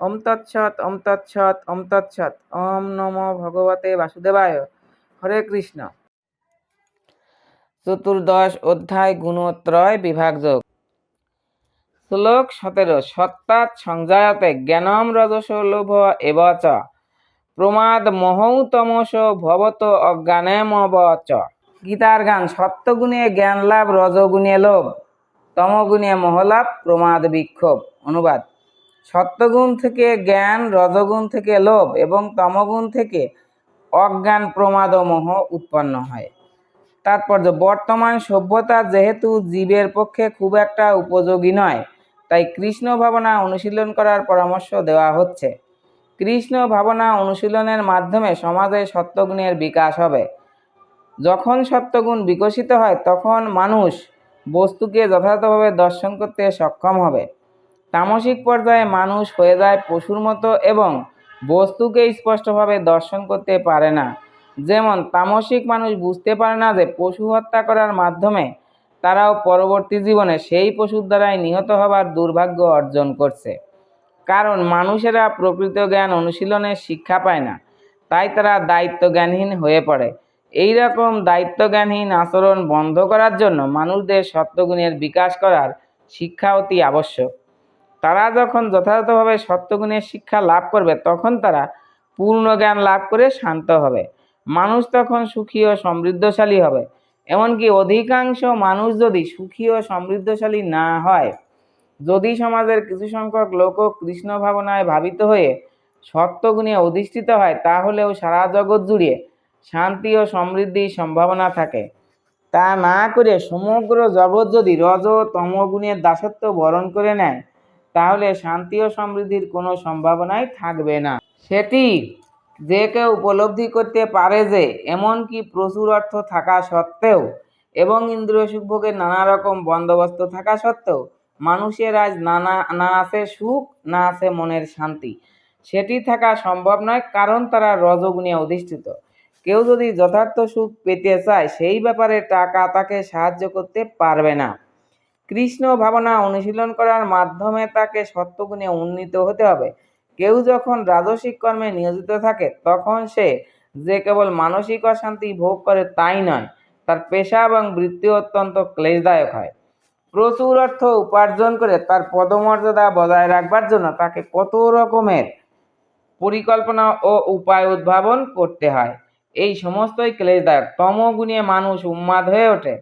ওম তৎসৎ ওম তৎসৎ ওম তৎসৎ। ওম নমো ভগবতে বাসুদেবায়। হরে কৃষ্ণ। চতুর্দশ অধ্যায় গুণত্রয় বিভাগযোগ শ্লোক সতেরো, সত্তাৎ সংজায়তে জ্ঞানম রজস লোভ এব প্রমাদ মহৌ তমস ভবত অজ্ঞানেমব চ গীতার গান সত্যগুণে জ্ঞান লাভ রজগুণে লোভ, তমগুণে মহলাভ, প্রমাদ বিক্ষোভ। অনুবাদ। সত্যগুণ থেকে জ্ঞান, রজগুণ থেকে লোভ এবং তমগুণ থেকে অজ্ঞান প্রমাদ মোহ উৎপন্ন হয়। তাৎপর্য, বর্তমান সভ্যতা যেহেতু জীবের পক্ষে খুব একটা উপযোগী নয়, তাই কৃষ্ণ ভাবনা অনুশীলন করার পরামর্শ দেওয়া হচ্ছে। কৃষ্ণ ভাবনা অনুশীলনের মাধ্যমে সমাজে সত্যগুণের বিকাশ হবে। যখন সত্যগুণ বিকশিত হয়, তখন মানুষ বস্তুকে যথাযথভাবে দর্শন করতে সক্ষম হবে। তামসিক পর্যায়ে মানুষ হয়ে যায় পশুর মতো এবং বস্তুকে স্পষ্টভাবে দর্শন করতে পারে না। যেমন, তামসিক মানুষ বুঝতে পারে না যে পশু হত্যা করার মাধ্যমে তারাও পরবর্তী জীবনে সেই পশুর দ্বারাই নিহত হবার দুর্ভাগ্য অর্জন করছে। কারণ, মানুষেরা প্রকৃত জ্ঞান অনুশীলনে শিক্ষা পায় না, তাই তারা দায়িত্বজ্ঞানহীন হয়ে পড়ে। এই রকম দায়িত্বজ্ঞানহীন আচরণ বন্ধ করার জন্য মানুষদের সত্যগুণের বিকাশ করার শিক্ষা অতি আবশ্যক। তারা যখন যথাযথভাবে সত্যগুণের শিক্ষা লাভ করবে, তখন তারা পূর্ণ জ্ঞান লাভ করে শান্ত হবে। মানুষ তখন সুখী ও সমৃদ্ধশালী হবে। এমনকি অধিকাংশ মানুষ যদি সুখী ও সমৃদ্ধশালী না হয়, যদি সমাজের কিছু সংখ্যক লোকও কৃষ্ণ ভাবনায় ভাবিত হয়ে সত্যগুণে অধিষ্ঠিত হয়, তাহলেও সারা জগৎ জুড়ে শান্তি ও সমৃদ্ধির সম্ভাবনা থাকে। তা না করে সমগ্র জগৎ যদি রজ তমগুণের দাসত্ব বরণ করে নেয় তাহলে শান্তি ও সমৃদ্ধির কোনো সম্ভাবনাই থাকবে না। সেটি যে কেউ উপলব্ধি করতে পারে যে, এমনকি প্রচুর অর্থ থাকা সত্ত্বেও এবং ইন্দ্রিয় সুখভোগের নানা রকম বন্দোবস্ত থাকা সত্ত্বেও মানুষের আজ নানা, না আছে সুখ, না আছে মনের শান্তি। সেটি থাকা সম্ভব নয়, কারণ তারা রজগুণে অধিষ্ঠিত। কেউ যদি যথার্থ সুখ পেতে চায়, সেই ব্যাপারে টাকা তাকে সাহায্য করতে পারবে না। কৃষ্ণ ভাবনা অনুশীলন করার মাধ্যমে তাকে সত্যগুণে উন্নীত হতে হবে। কেউ যখন রাজসিক কর্মে নিয়োজিত থাকে, তখন সে যে কেবল মানসিক অশান্তি ভোগ করে তাই নয়, তার পেশা এবং বৃত্তি অত্যন্ত ক্লেশদায়ক হয়। প্রচুর অর্থ উপার্জন করে তার পদমর্যাদা বজায় রাখবার জন্য তাকে কত রকমের পরিকল্পনা ও উপায় উদ্ভাবন করতে হয়। এই সমস্তই ক্লেশদায়ক। তমগুণে মানুষ উন্মাদ হয়ে ওঠে।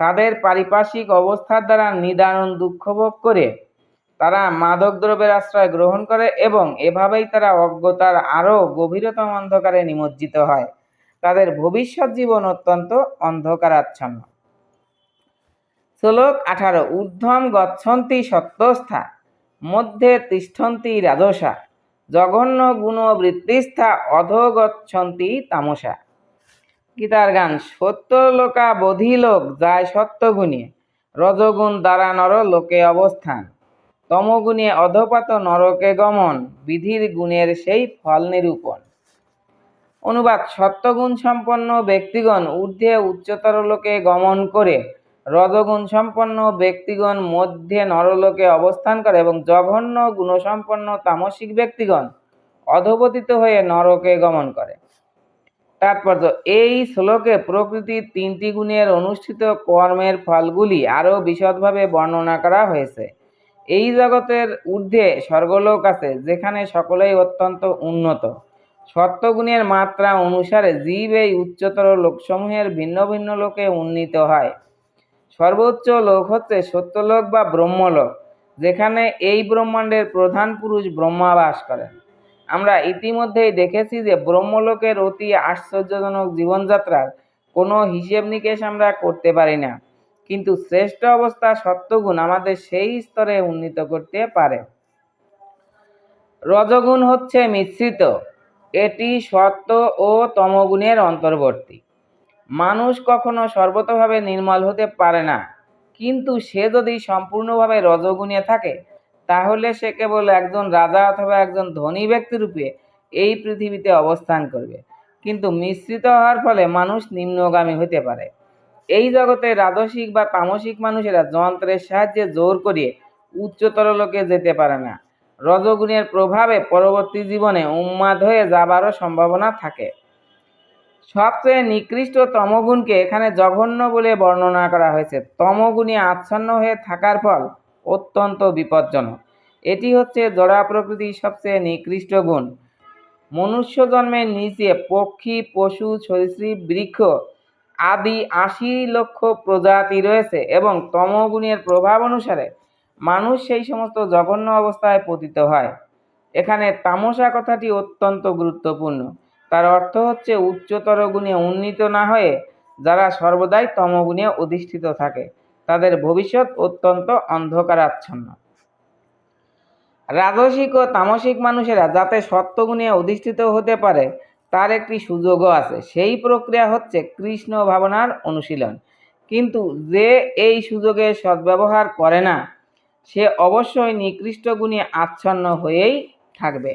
তাদের পারিপার্শ্বিক অবস্থার দ্বারা নিদারুণ দুঃখ ভোগ করে তারা মাদক দ্রব্যের আশ্রয় গ্রহণ করে এবং এভাবেই তারা অজ্ঞতার আরও গভীরতম অন্ধকারে নিমজ্জিত হয়। তাদের ভবিষ্যৎ জীবন অত্যন্ত অন্ধকারাচ্ছন্ন। শ্লোক আঠারো, ঊর্ধ্বম গচ্ছন্তি সত্যস্থা, মধ্যে তিষ্ঠন্তি রাজসা, জঘন্য গুণ বৃত্তিস্থা অধগচ্ছন্তি তামসা। গীতার গান সত্য লোকা বোধি লোক যায় সত্যগুণে, রজগুণ দ্বারা নর লোকে অবস্থান। তমগুণে অধপাত নরকে গমন, বিধির গুণের সেই ফল নিরূপণ। অনুবাদ, সত্যগুণ সম্পন্ন ব্যক্তিগণ ঊর্ধ্বে উচ্চতর লোকে গমন করে, রজগুণ সম্পন্ন ব্যক্তিগণ মধ্যে নরলোকে অবস্থান করে এবং জঘন্য গুণসম্পন্ন তামসিক ব্যক্তিগণ অধপতিত হয়ে নরকে গমন করে। তাৎপর্য। এই শ্লোকে প্রকৃতির তিনটি গুণের অনুষ্ঠিত কর্মের ফলগুলি আরও বিশদভাবে বর্ণনা করা হয়েছে। এই জগতের ঊর্ধ্বে স্বর্গলোক আছে, যেখানে সকলেই অত্যন্ত উন্নত। সত্যগুণের মাত্রা অনুসারে জীব এই উচ্চতর লোকসমূহের ভিন্ন ভিন্ন লোকে উন্নীত হয়। সর্বোচ্চ লোক হচ্ছে সত্যলোক বা ব্রহ্মলোক, যেখানে এই ব্রহ্মাণ্ডের প্রধান পুরুষ ব্রহ্মা বাস করেন। আমরা ইতিমধ্যেই দেখেছি যে ব্রহ্মলোকের অতি আশ্চর্যজনক জীবনযাত্রার কোনো হিসেব নিকেশ আমরা করতে পারি না। কিন্তু শ্রেষ্ঠ অবস্থা সত্যগুণ আমাদের সেই স্তরে উন্নীত করতে পারে। রজগুণ হচ্ছে মিশ্রিত। এটি সত্য ও তমগুণের অন্তর্বর্তী। মানুষ কখনো সর্বতভাবে নির্মল হতে পারে না। কিন্তু সে যদি সম্পূর্ণভাবে রজগুণে থাকে তাহলে সে কেবল একজন রাজা অথবা একজন ধনী ব্যক্তিরূপে এই পৃথিবীতে অবস্থান করবে। কিন্তু মিশ্রিত হওয়ার ফলে মানুষ নিম্নগামী হতে পারে। এই জগতে রাজসিক বা তামসিক মানুষেরা যন্ত্রের সাহায্যে জোর করিয়ে উচ্চতর লোকে যেতে পারে না। রজগুণের প্রভাবে পরবর্তী জীবনে উন্মাদ হয়ে যাবারও সম্ভাবনা থাকে। সবচেয়ে নিকৃষ্ট তমগুণকে এখানে জঘন্য বলে বর্ণনা করা হয়েছে। তমগুণে আচ্ছন্ন হয়ে থাকার ফল অত্যন্ত বিপজ্জনক। এটি হচ্ছে জড়া প্রকৃতির সবচেয়ে নিকৃষ্ট গুণ। মনুষ্য জন্মের নিচে পক্ষী, পশু, সরীসৃপ, বৃক্ষ আদি আশি লক্ষ প্রজাতি রয়েছে এবং তমগুণের প্রভাব অনুসারে মানুষ সেই সমস্ত জঘন্য অবস্থায় পতিত হয়। এখানে তামসা কথাটি অত্যন্ত গুরুত্বপূর্ণ। তার অর্থ হচ্ছে উচ্চতর গুণে উন্নীত না হয়ে যারা সর্বদাই তমগুণে অধিষ্ঠিত থাকে। তাদের ভবিষ্যৎ অত্যন্ত অন্ধকারাচ্ছন্ন। রাজসিক ও তামসিক মানুষেরা যাতে সত্যগুণে অধিষ্ঠিত হতে পারে, তার একটি সুযোগও আছে। সেই প্রক্রিয়া হচ্ছে কৃষ্ণ ভাবনার অনুশীলন। কিন্তু যে এই সুযোগের সদ্ব্যবহার করে না, সে অবশ্যই নিকৃষ্ট গুণে আচ্ছন্ন হয়েই থাকবে।